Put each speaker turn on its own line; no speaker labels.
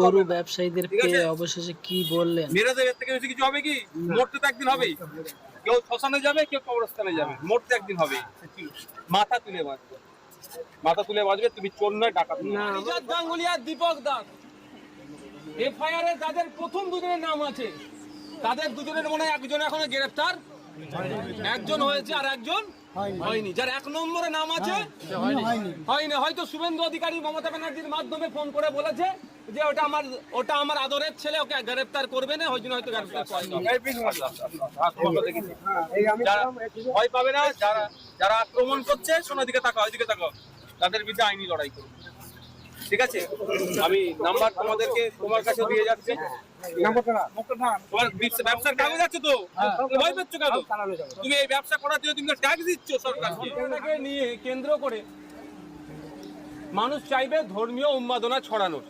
গরু ব্যবসায়ীদের পেয়ে অবশেষে কি বললেন?
মেরে দেবে এর থেকে বেশি কিছু হবে কি? মরতে তো একদিন হবেই। কেউ শ্মশানে যাবে কেউ কবরস্থানে যাবে। মরতে একদিন হবে মাথা তুলে বাঁচবে। মাথা তুলে বাঁচবে তুমি চোর নয় ডাকাত নয়।
গাঙ্গুলি আর দীপক দাস। এফআইআর এ যাদের প্রথম দুজনের নাম আছে। তাদের দুজনের মনে হয় একজন এখনও গ্রেফতার একজন হয়েছে আর একজন হয়নি। যার এক নম্বরে নাম আছে? হয়নি। হয়তো শুভেন্দু অধিকারী মমতা ব্যানার্জির মাধ্যমে ফোন করে বলেছে যে ওটা আমার ওটা আমার আদরের ছেলে ওকে গ্রেফতার করবে না ওই জন্য হয়তো গ্রেফতার
ভয় পাবে না যারা যারা আক্রমণ করছে শোনো দিকে তাকাও ওইদিকে তাকাও। তাদের বিরুদ্ধে আইনি লড়াই করো। ঠিক আছে? আমি নাম্বার তোমাদেরকে তোমার কাছে দিয়ে যাচ্ছি। তোমার ব্যবসা- ব্যবসার কাগজ আছে তো? ভয় পাচ্ছ কেন? তুমি এই ব্যবসা করার জন্য তুমি ট্যাক্স দিচ্ছ সরকারকে।
নিয়ে কেন্দ্র করে মানুষ চাইবে ধর্মীয় উন্মাদনা ছড়ানোর।